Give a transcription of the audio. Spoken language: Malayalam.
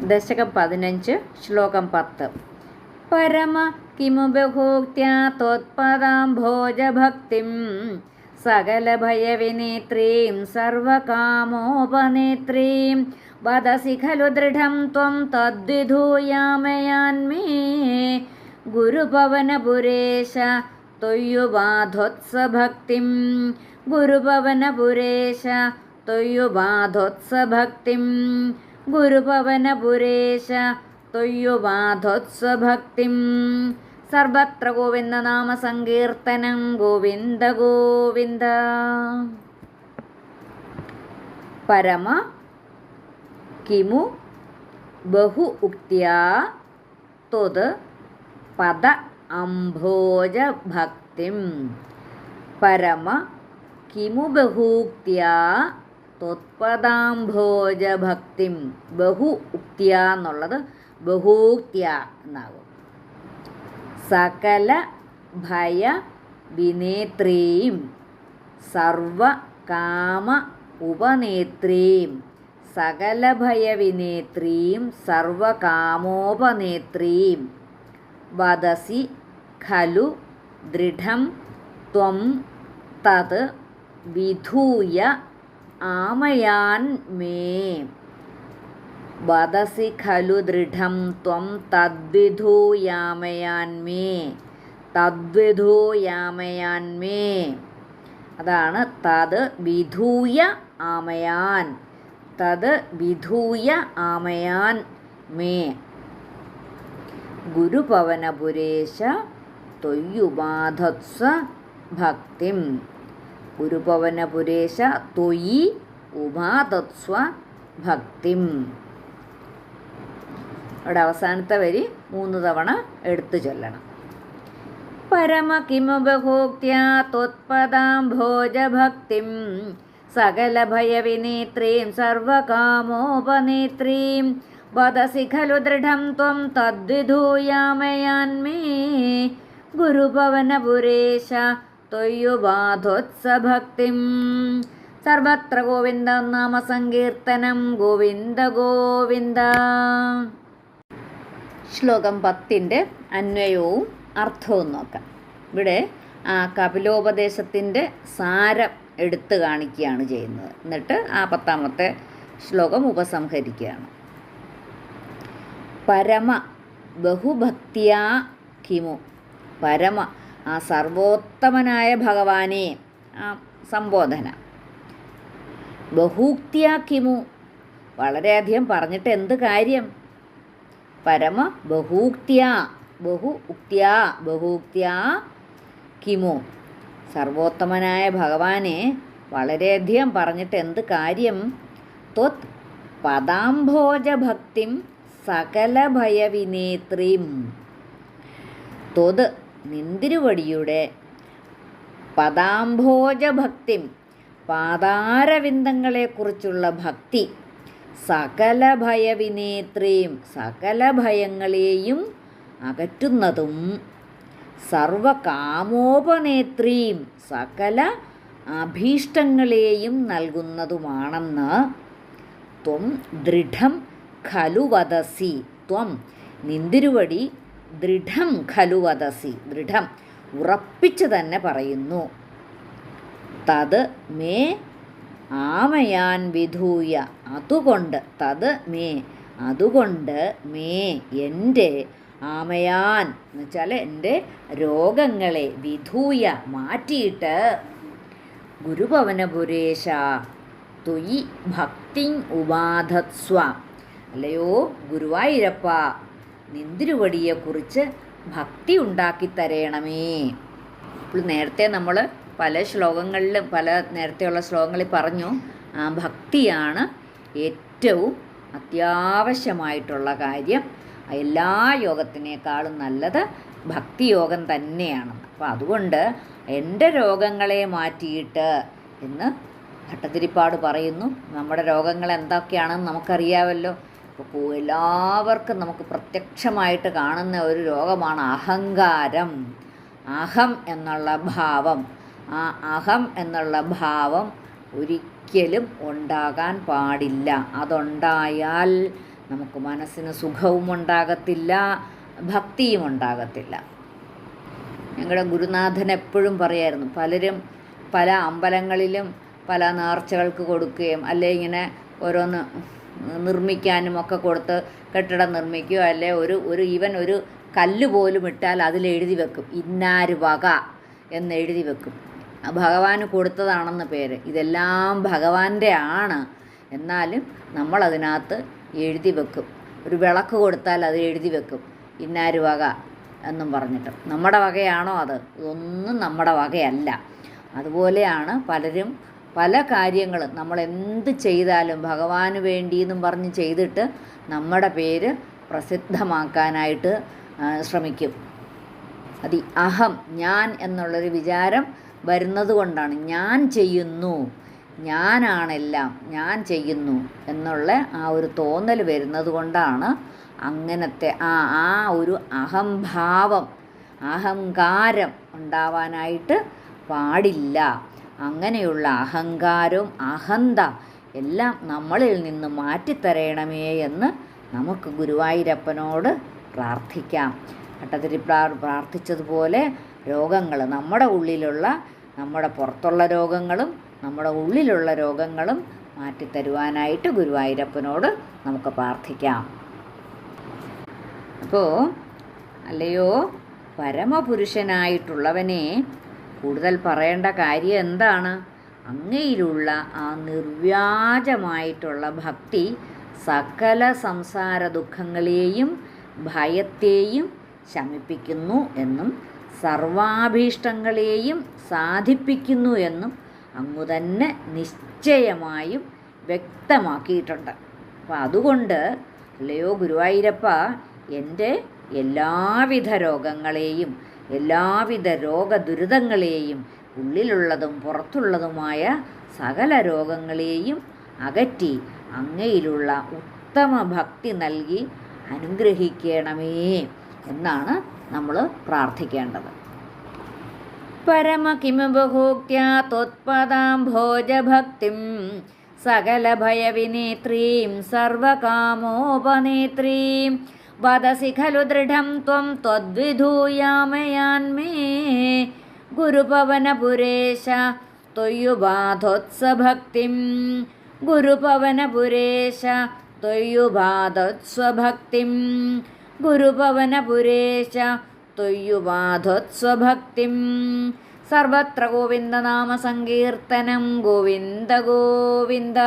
ദശകം പതിനഞ്ച് ശ്ലോകം പത്ത്. പരമ കിമു ബഹൂക്ത്യാ ത്വത്പദാംഭോജഭക്തിം സകലഭയവിനേത്രീം സർവകാമോപനേത്രീം വദസി ഖലു ദൃഢം ത്വം തദ്വിധൂയാമയാന്മേ ഗുരുപവനപുരേശ തൊയ്യുബാധോത്സഭക്തിം ഗുരുപവനപുരേശ തൊയ്യുബാധോത്സഭക്തിം ഗുരുപവനപുരേശ തൊയ്യുബാധോത്സഭക്തിം സർവത്ര ഗോവിന്ദനാമ സങ്കീർത്തനം ഗോവിന്ദ ഗോവിന്ദ. പരമ കിമു ബഹു ഉക്തിയ ത്വത് പദ അംഭോജ ഭക്തിം. പരമ കിമു ബഹൂക്തിയാ ത്വത്പദാംഭോജ ഭക്തിം ബഹു ഉക്തിയ എന്നുള്ളത് ബഹൂക്തിയ എന്നാകും. സകല ഭയ വിനേത്രീം സർവ കാമ ഉപനേത്രീം സകല ഭയവിനേത്രീം സർവകാമോപനേത്രീം വദസി ഖലു ദൃഢം ത്വം തത് വിധൂയ ആമയാൻ മേ. വദസി ഖലു ദൃഢം ത്വം തദ്വിധൂയാമയാൻ മേ. തദ്വിധൂയാമയാൻ മേ. അതാണ് തത് വിധൂയ ആമയാൻ. തത് വിധൂയ ആമയാൻ മേ. ഗുരുപവനപുരേശ തൊയ്യുപാധത്സ ഭക്തിം. ഗുരുപവനപുരേശ തൊയി ഉമാതത്സ്വ ഭക്തിം. അവിടെ അവസാനത്തെ വരി മൂന്ന് തവണ എടുത്തു ചൊല്ലണം. പരമ കിമു ബഹോക്ത്യാ ത്വത്പദാംഭോജഭക്തിം സകലഭയവിനേത്രീം സർവകാമോപനേത്രീം. വദസി ഖലു ദൃഢം ത്വം തദ്വിധൂയാമയാന്മേ ഗുരുപവനപുരേശ തൊയ്യുബാധോത്സഭക്തിം സർവത്ര ഗോവിന്ദ നാമ സങ്കീർത്തനം ഗോവിന്ദ ഗോവിന്ദ. ശ്ലോകം പത്തിന്റെ അന്വയവും അർത്ഥവും നോക്കാം. ഇവിടെ ആ കപിലോപദേശത്തിന്റെ സാരം എടുത്തു കാണിക്കുകയാണ് ചെയ്യുന്നത്. എന്നിട്ട് ആ പത്താമത്തെ ശ്ലോകം ഉപസംഹരിക്കുകയാണ്. പരമ ബഹുഭക്തിയാ കിമു. പരമ ആ സർവോത്തമനായ ഭഗവാനെ ആ സംബോധന. ബഹൂക്തിയാക്കിമു വളരെയധികം പറഞ്ഞിട്ട് എന്ത് കാര്യം? പരമ ബഹൂക്തിയ ബഹു ഉക്തിയ ബഹൂക്തിയ കിമു. സർവോത്തമനായ ഭഗവാനെ വളരെയധികം പറഞ്ഞിട്ട് എന്ത് കാര്യം? ത്വത് പദാംഭോജഭക്തിം സകലഭയവിനേത്രീം. ത്വത് നിന്തിരുവടിയുടെ പദാംഭോജഭക്തിം പാതാരവിന്ദങ്ങളെക്കുറിച്ചുള്ള ഭക്തി സകല ഭയവിനേത്രിയും സകല ഭയങ്ങളെയും അകറ്റുന്നതും സർവകാമോപനേത്രിയും സകല അഭീഷ്ടങ്ങളെയും നൽകുന്നതുമാണെന്ന് ത്വം ദൃഢം ഖലുവദസി ത്വം നിന്തിരുവടി ദൃഢം ഖലു വദസി ദൃഢം ഉറപ്പിച്ചു തന്നെ പറയുന്നു. തത് മേ ആമയാൻ വിധൂയ അതുകൊണ്ട് തത് മേ അതുകൊണ്ട് മേ എന്റെ ആമയാൻ എന്ന് വെച്ചാൽ എന്റെ രോഗങ്ങളെ വിധൂയ മാറ്റിയിട്ട് ഗുരുഭവനപുരേശ തുയി ഭക്തി ഉപാധത്സ്വ. അല്ലയോ ഗുരുവായൂരപ്പ നിന്തിരുവടിയെക്കുറിച്ച് ഭക്തി ഉണ്ടാക്കി തരയണമേ ഇപ്പോൾ നേരത്തെ നമ്മൾ പല ശ്ലോകങ്ങളിലും പല നേരത്തെയുള്ള ശ്ലോകങ്ങളിൽ പറഞ്ഞു ഭക്തിയാണ് ഏറ്റവും അത്യാവശ്യമായിട്ടുള്ള കാര്യം. എല്ലാ യോഗത്തിനേക്കാളും നല്ലത് ഭക്തിയോഗം തന്നെയാണ് അപ്പോൾ അതുകൊണ്ട് എന്റെ രോഗങ്ങളെ മാറ്റിയിട്ട് എന്ന് ഭട്ടതിരിപ്പാട് പറയുന്നു. നമ്മുടെ രോഗങ്ങൾ എന്തൊക്കെയാണെന്ന് നമുക്കറിയാമല്ലോ അപ്പോൾ എല്ലാവർക്കും നമുക്ക് പ്രത്യക്ഷമായിട്ട് കാണുന്ന ഒരു രോഗമാണ് അഹങ്കാരം. അഹം എന്നുള്ള ഭാവം. ആ അഹം എന്നുള്ള ഭാവം ഒരിക്കലും ഉണ്ടാകാൻ പാടില്ല. അതുണ്ടായാൽ നമുക്ക് മനസ്സിന് സുഖവും ഉണ്ടാകത്തില്ല ഭക്തിയും ഉണ്ടാകത്തില്ല. ഞങ്ങളുടെ ഗുരുനാഥൻ എപ്പോഴും പറയായിരുന്നു പലരും പല അമ്പലങ്ങളിലും പല നേർച്ചകൾക്ക് കൊടുക്കുകയും അല്ലെ ഇങ്ങനെ ഓരോന്ന് നിർമ്മിക്കാനും ഒക്കെ കൊടുത്ത് കെട്ടിടം നിർമ്മിക്കുകയോ അല്ലെ ഒരു ഒരു ഈവൻ ഒരു കല്ല് പോലും ഇട്ടാൽ അതിൽ എഴുതി വെക്കും. ഇന്നാര് വക എന്ന് എഴുതി വെക്കും. ഭഗവാന് കൊടുത്തതാണെന്ന് പേര്. ഇതെല്ലാം ഭഗവാന്റെ ആണ്. എന്നാലും നമ്മളതിനകത്ത് എഴുതി വെക്കും. ഒരു വിളക്ക് കൊടുത്താൽ അത് എഴുതി വെക്കും. ഇന്നാര് വക എന്നും പറഞ്ഞിട്ട്. നമ്മുടെ വകയാണോ അത്? ഇതൊന്നും നമ്മുടെ വകയല്ല. അതുപോലെയാണ് പലരും പല കാര്യങ്ങളും നമ്മൾ എന്ത് ചെയ്താലും ഭഗവാന് വേണ്ടി എന്നും പറഞ്ഞ് ചെയ്തിട്ട് നമ്മുടെ പേര് പ്രസിദ്ധമാക്കാനായിട്ട് ശ്രമിക്കും. അത് അഹം ഞാൻ എന്നുള്ളൊരു വിചാരം വരുന്നത് കൊണ്ടാണ്. ഞാൻ ചെയ്യുന്നു ഞാനാണെല്ലാം ഞാൻ ചെയ്യുന്നു എന്നുള്ള ആ ഒരു തോന്നൽ വരുന്നത് കൊണ്ടാണ് അങ്ങനത്തെ ആ ആ ഒരു അഹംഭാവം അഹങ്കാരം ഉണ്ടാവാനായിട്ട് പാടില്ല. അങ്ങനെയുള്ള അഹങ്കാരവും അഹന്ത എല്ലാം നമ്മളിൽ നിന്ന് മാറ്റിത്തരയണമേ എന്ന് നമുക്ക് ഗുരുവായൂരപ്പനോട് പ്രാർത്ഥിക്കാം. ഭട്ടതിരി പ്രാർ പ്രാർത്ഥിച്ചതുപോലെ രോഗങ്ങൾ നമ്മുടെ ഉള്ളിലുള്ള നമ്മുടെ പുറത്തുള്ള രോഗങ്ങളും നമ്മുടെ ഉള്ളിലുള്ള രോഗങ്ങളും മാറ്റിത്തരുവാനായിട്ട് ഗുരുവായൂരപ്പനോട് നമുക്ക് പ്രാർത്ഥിക്കാം. അപ്പോൾ അല്ലയോ പരമപുരുഷനായിട്ടുള്ളവനെ കൂടുതൽ പറയേണ്ട കാര്യം എന്താണ്? അങ്ങയിലുള്ള ആ നിർവ്യാജമായിട്ടുള്ള ഭക്തി സകല സംസാര ദുഃഖങ്ങളെയും ഭയത്തെയും ശമിപ്പിക്കുന്നു എന്നും സർവാഭീഷ്ടങ്ങളെയും സാധിപ്പിക്കുന്നു എന്നും അങ്ങു തന്നെ നിശ്ചയമായും വ്യക്തമാക്കിയിട്ടുണ്ട്. അപ്പം അതുകൊണ്ട് അല്ലയോ ഗുരുവായൂരപ്പ എന്റെ എല്ലാവിധ രോഗങ്ങളെയും എല്ലാവിധ രോഗദുരിതങ്ങളെയും ഉള്ളിലുള്ളതും പുറത്തുള്ളതുമായ സകല രോഗങ്ങളെയും അകറ്റി അങ്ങയിലുള്ള ഉത്തമ ഭക്തി നൽകി അനുഗ്രഹിക്കണമേ എന്നാണ് നമ്മൾ പ്രാർത്ഥിക്കേണ്ടത്. പരമകിമബഹോക്യ ഭോജഭക്തിം സകലഭയവിനേത്രീം സർവകാമോപനേത്രീം വദസി ഖലു ദൃഢം ത്വം ത്വദ്വിധൂയാമയാന്മേ ഗുരുപവനപുരേശ ത്വയ്യുബാധോത്സഭക്തിം ഗുരുപവനപുരേശ ത്വയ്യുബാധോത്സ്വഭക്തിം ഗുരുപവനപുരേശ ത്വയ്യുബാധോത്സ്വഭക്തിം സർവത്ര ഗോവിന്ദനാമസങ്കീർത്തനം ഗോവിന്ദ ഗോവിന്ദ.